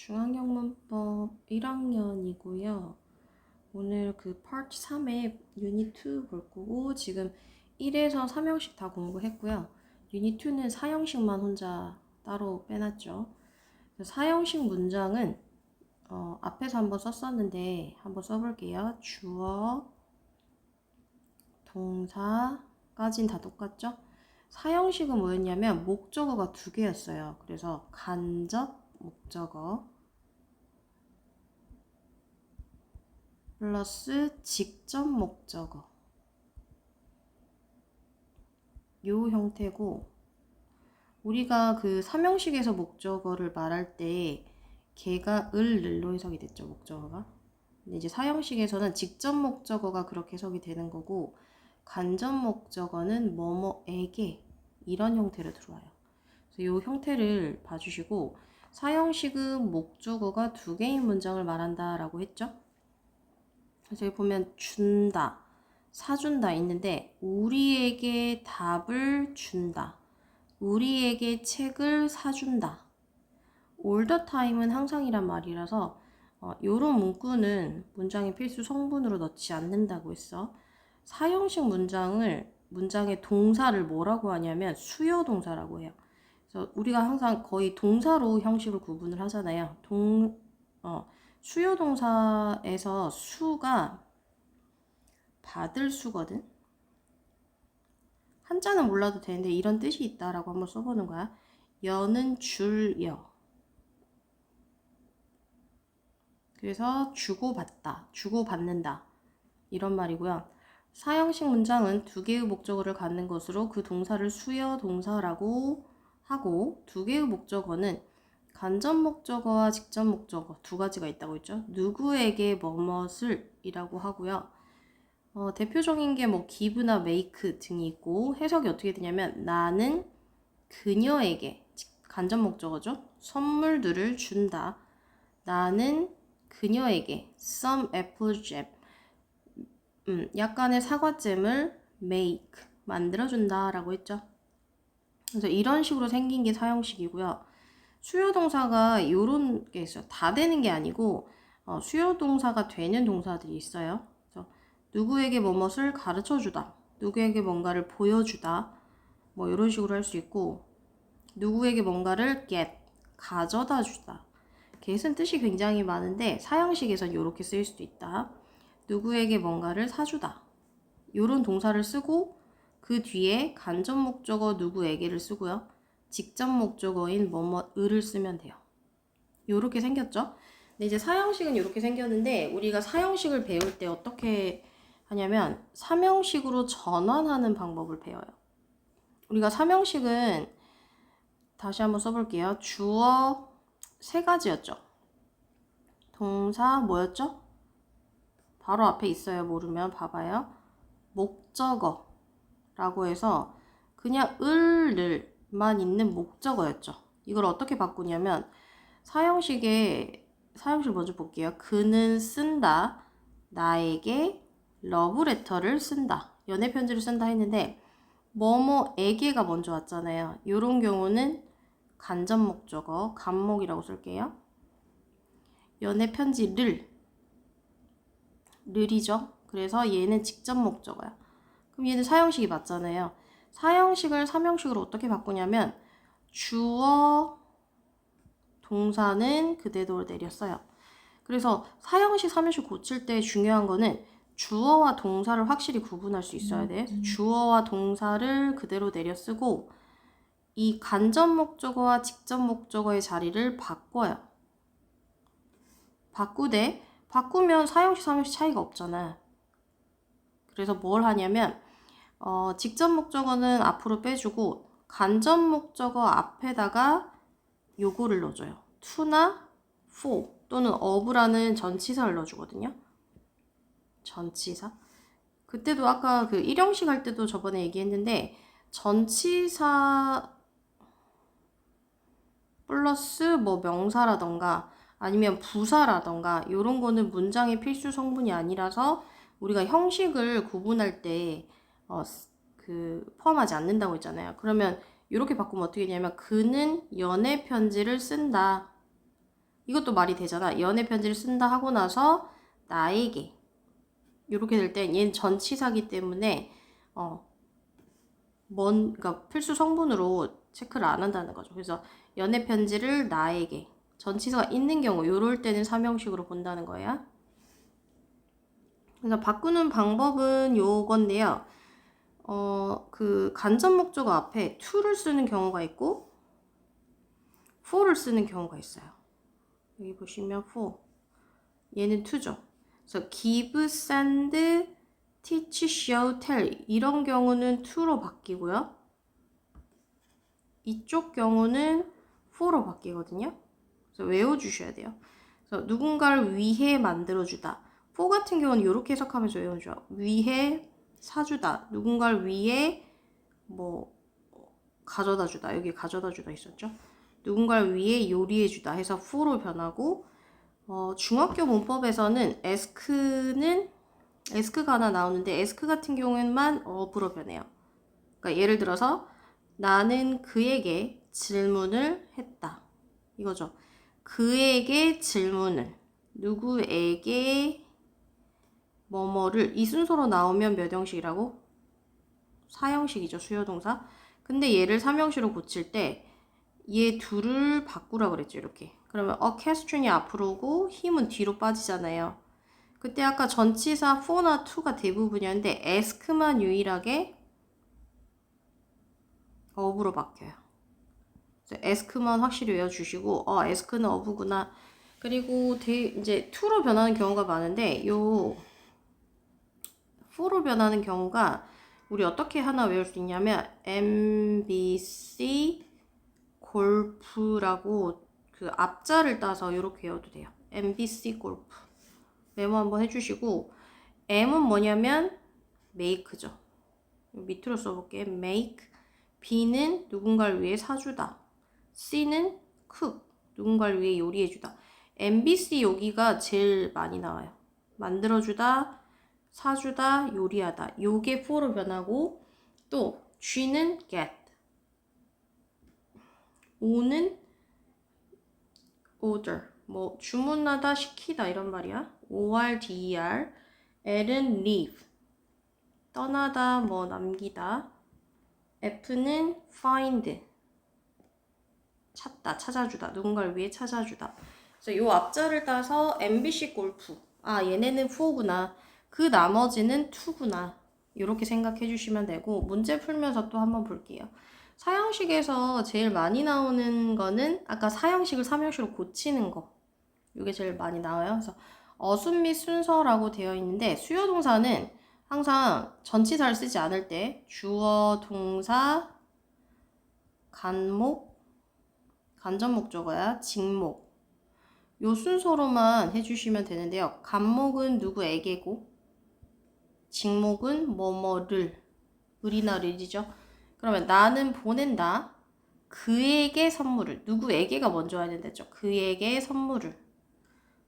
중앙영문법 1학년이고요. 오늘 그 파트 3의 유닛 2 볼 거고 지금 1에서 3형식 다 공부했고요. 유닛 2는 4형식만 혼자 따로 빼놨죠. 4형식 문장은 어, 앞에서 한번 썼었는데 한번 써볼게요. 주어, 동사까진 다 똑같죠? 사형식은 뭐였냐면 목적어가 두 개였어요. 그래서 간접 목적어 플러스 직접 목적어. 요 형태고 우리가 그 삼형식에서 목적어를 말할 때 걔가 을, 늘로 해석이 됐죠 목적어가. 근데 이제 사형식에서는 직접 목적어가 그렇게 해석이 되는 거고 간접 목적어는 뭐뭐에게 이런 형태로 들어와요. 그래서 요 형태를 봐주시고 사형식은 목적어가 두 개인 문장을 말한다 라고 했죠 여기 보면 준다, 사준다 있는데 우리에게 답을 준다. 우리에게 책을 사준다. the time은 항상이란 말이라서 어, 이런 문구는 문장의 필수 성분으로 넣지 않는다고 했어. 사형식 문장을 문장의 동사를 뭐라고 하냐면 수요 동사라고 해요. 그래서 우리가 항상 거의 동사로 형식을 구분을 하잖아요. 동 어, 수요 동사에서 수가 받을 수거든. 한자는 몰라도 되는데 이런 뜻이 있다라고 한번 써보는 거야. 여는 줄여. 그래서 주고받다, 주고받는다 이런 말이고요. 사형식 문장은 두 개의 목적어를 갖는 것으로 그 동사를 수여 동사라고 하고 두 개의 목적어는 간접 목적어와 직접 목적어 두 가지가 있다고 했죠. 누구에게 뭐뭇을 이라고 하고요. 어, 대표적인 게 뭐 기브나 메이크 등이 있고 해석이 어떻게 되냐면 나는 그녀에게 간접 목적어죠. 선물들을 준다. 나는 그녀에게 some apple jam 음, 약간의 사과잼을 make 만들어준다 라고 했죠. 그래서 이런 식으로 생긴 게 사형식이고요. 수요 동사가 요런 게 있어요. 다 되는 게 아니고 어, 수요 동사가 되는 동사들이 있어요. 누구에게 뭐뭇을 가르쳐 주다. 누구에게 뭔가를 보여주다. 뭐 이런 식으로 할 수 있고 누구에게 뭔가를 get 가져다 주다. get은 뜻이 굉장히 많은데 사형식에선 이렇게 쓰일 수도 있다. 누구에게 뭔가를 사주다. 이런 동사를 쓰고 그 뒤에 간접 목적어 누구에게를 쓰고요. 직접 목적어인 뭐뭐 을을 쓰면 돼요. 요렇게 생겼죠? 근데 이제 사형식은 이렇게 생겼는데 우리가 사형식을 배울 때 어떻게 하냐면 삼형식으로 전환하는 방법을 배워요. 우리가 삼형식은 다시 한번 써볼게요. 주어 세 가지였죠. 동사 뭐였죠? 바로 앞에 있어요. 모르면 봐봐요. 목적어라고 해서 그냥 을을 만 있는 목적어였죠. 이걸 어떻게 바꾸냐면 사형식에 사형식 먼저 볼게요. 그는 쓴다. 나에게 러브레터를 쓴다. 연애 편지를 쓴다 했는데 뭐뭐에게가 먼저 왔잖아요. 이런 경우는 간접 목적어 간목이라고 쓸게요. 연애 편지를 를이죠. 그래서 얘는 직접 목적어야. 그럼 얘는 사형식이 맞잖아요. 사형식을 삼형식으로 어떻게 바꾸냐면 주어 동사는 그대로 내렸어요. 그래서 사형식, 삼형식 고칠 때 중요한 거는 주어와 동사를 확실히 구분할 수 있어야 돼. 주어와 동사를 그대로 내려 쓰고 이 간접 목적어와 직접 목적어의 자리를 바꿔요. 바꾸되 바꾸면 사형식, 삼형식 차이가 없잖아. 그래서 뭘 하냐면 어, 직접 목적어는 앞으로 빼주고 간접 목적어 앞에다가 요거를 넣어줘요. to나 for 또는 of라는 전치사를 넣어주거든요. 전치사. 그때도 아까 그 일형식 할 때도 저번에 얘기했는데 전치사 플러스 뭐 명사라던가 아니면 부사라던가 이런 거는 문장의 필수 성분이 아니라서 우리가 형식을 구분할 때 어, 그 포함하지 않는다고 했잖아요. 그러면 이렇게 바꾸면 어떻게 되냐면 그는 연애 편지를 쓴다. 이것도 말이 되잖아. 연애 편지를 쓴다 하고 나서 나에게 이렇게 될 땐 얘는 전치사기 때문에 어, 뭔, 그러니까 필수 성분으로 체크를 안 한다는 거죠. 그래서 연애 편지를 나에게 전치사가 있는 경우 요럴 때는 삼형식으로 본다는 거예요. 그래서 바꾸는 방법은 요건데요. 어, 그 간접 목적어 앞에 to를 쓰는 경우가 있고 for를 쓰는 경우가 있어요. 여기 보시면 for 얘는 to죠. 그래서 give, send, teach, show, tell 이런 경우는 to로 바뀌고요. 이쪽 경우는 for로 바뀌거든요. 그래서 외워주셔야 돼요. 그래서 누군가를 위해 만들어주다. for 같은 경우는 이렇게 해석하면서 외워줘요. 위해 사주다. 누군가를 위해 뭐 가져다 주다. 여기 가져다 주다 있었죠. 누군가를 위해 요리해 주다 해서 for로 변하고 어, 중학교 문법에서는 ask는 ask가 하나 나오는데 ask 같은 경우에만 of로 변해요. 그러니까 예를 들어서 나는 그에게 질문을 했다. 이거죠. 그에게 질문을 누구에게 뭐뭐를 이 순서로 나오면 몇 형식이라고? 4형식이죠. 수요동사. 근데 얘를 3형식으로 고칠 때 얘 둘을 바꾸라 그랬죠. 이렇게. 그러면 a question이 앞으로 오고 힘은 뒤로 빠지잖아요. 그때 아까 전치사 for나 to가 대부분이었는데 ask만 유일하게 of로 바뀌어요. 그래서 ask만 확실히 외워주시고 어 ask는 of구나. 그리고 대, 이제 to로 변하는 경우가 많은데 요 for로 변하는 경우가 우리 어떻게 하나 외울 수 있냐면 MBC 골프라고 그 앞자를 따서 이렇게 외워도 돼요. MBC 골프. 메모 한번 해주시고 M은 뭐냐면 make죠. 밑으로 써볼게. make. B는 누군가를 위해 사주다. C는 cook. 누군가를 위해 요리해주다. MBC 여기가 제일 많이 나와요. 만들어주다, 사주다, 요리하다. 요게 for로 변하고 또 G는 get. O는 order. 뭐 주문하다, 시키다 이런 말이야. O-R-D-E-R. L은 leave. 떠나다, 뭐 남기다. F는 find. 찾다, 찾아주다. 누군가를 위해 찾아주다. 그래서 요 앞자를 따서 MBC 골프. 아, 얘네는 4구나. 그 나머지는 2구나. 이렇게 생각해 주시면 되고, 문제 풀면서 또 한번 볼게요. 사형식에서 제일 많이 나오는 거는 아까 사형식을 삼형식으로 고치는 거. 이게 제일 많이 나와요. 그래서 어순 및 순서라고 되어 있는데 수요 동사는 항상 전치사를 쓰지 않을 때 주어, 동사, 간목, 간접 목적어야 직목. 요 순서로만 해주시면 되는데요. 간목은 누구에게고, 직목은 뭐뭐를, 을이나 를이죠. 그러면 나는 보낸다. 그에게 선물을. 누구에게가 먼저 와야 된다죠. 그에게 선물을.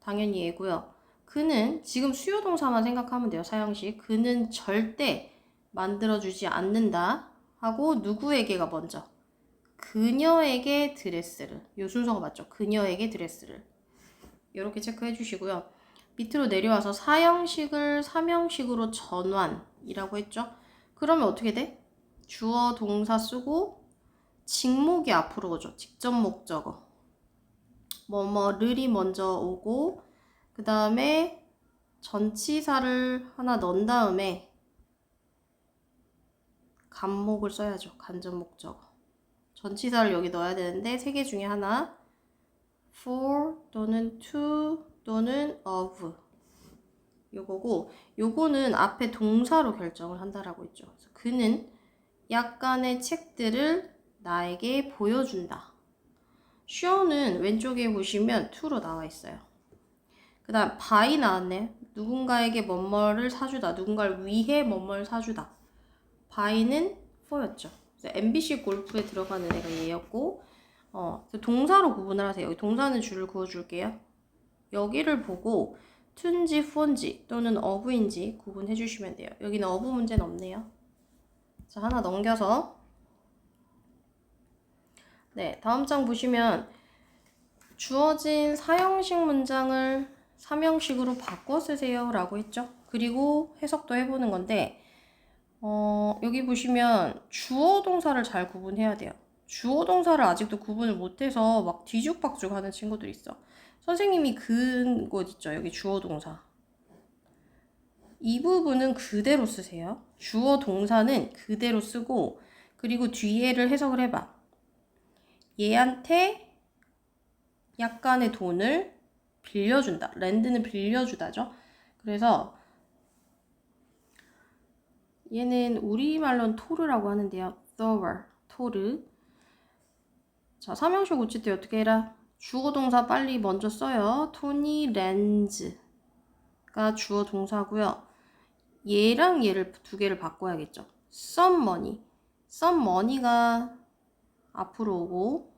당연히 얘고요. 그는 지금 수요 동사만 생각하면 돼요. 사형식. 그는 절대 만들어주지 않는다. 하고 누구에게가 먼저. 그녀에게 드레스를. 요 순서가 맞죠. 그녀에게 드레스를. 이렇게 체크해 주시고요. 밑으로 내려와서 사형식을 삼형식으로 전환이라고 했죠. 그러면 어떻게 돼? 주어 동사 쓰고 직목이 앞으로 오죠. 직접 목적어. 뭐뭐를이 먼저 오고 그 다음에 전치사를 하나 넣은 다음에 간목을 써야죠. 간접 목적어. 전치사를 여기 넣어야 되는데 세 개 중에 하나 for 또는 to 또는 of 요거고 요거는 앞에 동사로 결정을 한다라고 했죠. 그래서 그는 약간의 책들을 나에게 보여준다. show는 왼쪽에 보시면 to로 나와 있어요. 그 다음 by 나왔네. 누군가에게 뭐뭐를 사주다. 누군가를 위해 뭐뭐를 사주다. by는 for였죠. 그래서 MBC 골프에 들어가는 애가 얘였고 어, 동사로 구분을 하세요. 여기 동사는 줄을 그어줄게요. 여기를 보고 to인지 for인지 또는 of인지 구분해 주시면 돼요. 여기는 of 문제는 없네요. 자, 하나 넘겨서 네, 다음 장 보시면 주어진 사형식 문장을 삼형식으로 바꿔 쓰세요 라고 했죠. 그리고 해석도 해보는 건데 어, 여기 보시면 주어 동사를 잘 구분해야 돼요. 주어 동사를 아직도 구분을 못해서 막 뒤죽박죽 하는 친구들 있어. 선생님이 그은 곳 있죠. 여기 주어 동사. 이 부분은 그대로 쓰세요. 주어 동사는 그대로 쓰고 그리고 뒤에를 해석을 해봐. 얘한테 약간의 돈을 빌려준다. 랜드는 빌려주다죠. 그래서 얘는 우리말로는 토르라고 하는데요. thorough, 토르. 자, 삼형식 고칠 때 어떻게 해라? 주어 동사 빨리 먼저 써요. 토니 렌즈가 주어 동사고요. 얘랑 얘를 두 개를 바꿔야겠죠. some money. some money가 앞으로 오고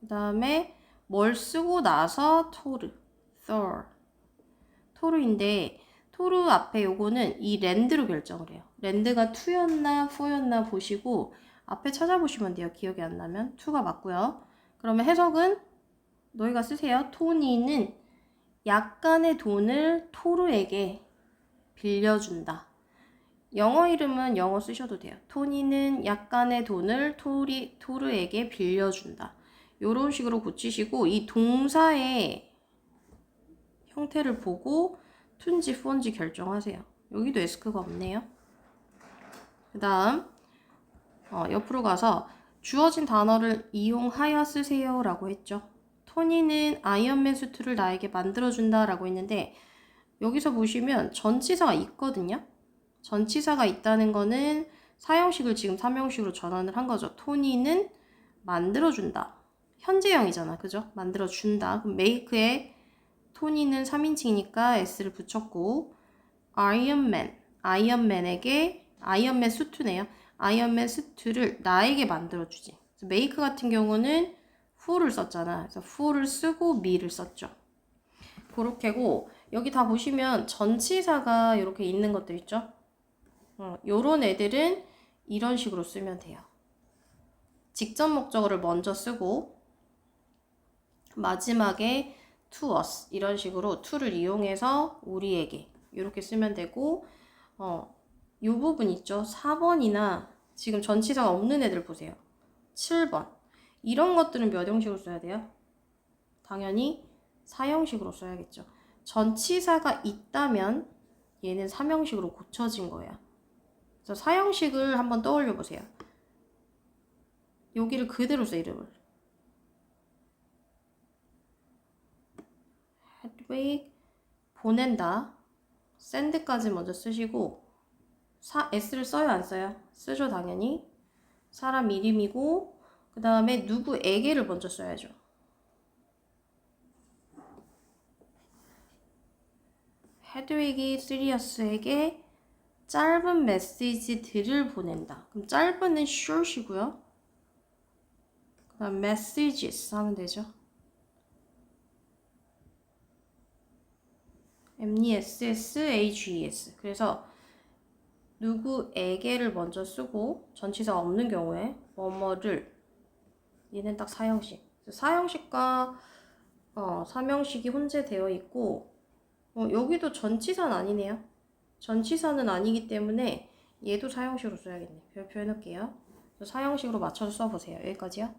그 다음에 뭘 쓰고 나서 토르, thor. 토르인데 토르 앞에 요거는 이 랜드로 결정을 해요. 랜드가 투였나 포였나 보시고 앞에 찾아보시면 돼요. 기억이 안 나면 투가 맞고요. 그러면 해석은 너희가 쓰세요. 토니는 약간의 돈을 토르에게 빌려준다. 영어 이름은 영어 쓰셔도 돼요. 토니는 약간의 돈을 토리, 토르에게 빌려준다. 이런 식으로 고치시고 이 동사의 형태를 보고 툰지 폰지 결정하세요. 여기도 에스크가 없네요. 그 다음 어, 옆으로 가서 주어진 단어를 이용하여 쓰세요 라고 했죠. 토니는 아이언맨 수트를 나에게 만들어준다 라고 했는데 여기서 보시면 전치사가 있거든요. 전치사가 있다는 거는 사형식을 지금 삼형식으로 전환을 한 거죠. 토니는 만들어준다. 현재형이잖아. 그죠? 만들어준다. 그럼 make에 토니는 3인칭이니까 s를 붙였고 아이언맨, 아이언맨에게 아이언맨 수트네요. 아이언맨 수트를 나에게 만들어주지. 메이크 같은 경우는 who를 썼잖아. 그래서 who를 쓰고 me를 썼죠. 그렇게고 여기 다 보시면 전치사가 이렇게 있는 것들 있죠. 어, 요런 애들은 이런 식으로 쓰면 돼요. 직접 목적어를 먼저 쓰고 마지막에 to us 이런 식으로 to를 이용해서 우리에게 이렇게 쓰면 되고 어, 요 부분 있죠. 4번이나 지금 전치사가 없는 애들 보세요. 7번 이런 것들은 몇 형식으로 써야 돼요? 당연히 4형식으로 써야겠죠. 전치사가 있다면 얘는 3형식으로 고쳐진 거예요. 그래서 4형식을 한번 떠올려 보세요. 여기를 그대로 써 이름을. hedwig 보낸다. send까지 먼저 쓰시고 사, s를 써요 안 써요? 쓰죠 당연히. 사람 이름이고 그 다음에 누구에게를 먼저 써야죠. 헤드윅이 시리어스에게 짧은 메시지들을 보낸다. 그럼 짧은은 short이고요. 그 다음 messages 하면 되죠. M-E-S-S-H-E-S. 그래서 누구에게를 먼저 쓰고 전치사가 없는 경우에 뭐뭐를 얘는 딱 사형식. 사형식과 어, 삼형식이 혼재되어 있고 어, 여기도 전치사는 아니네요. 전치사는 아니기 때문에 얘도 사형식으로 써야겠네. 별 표현할게요. 사형식으로 맞춰서 써보세요. 여기까지요.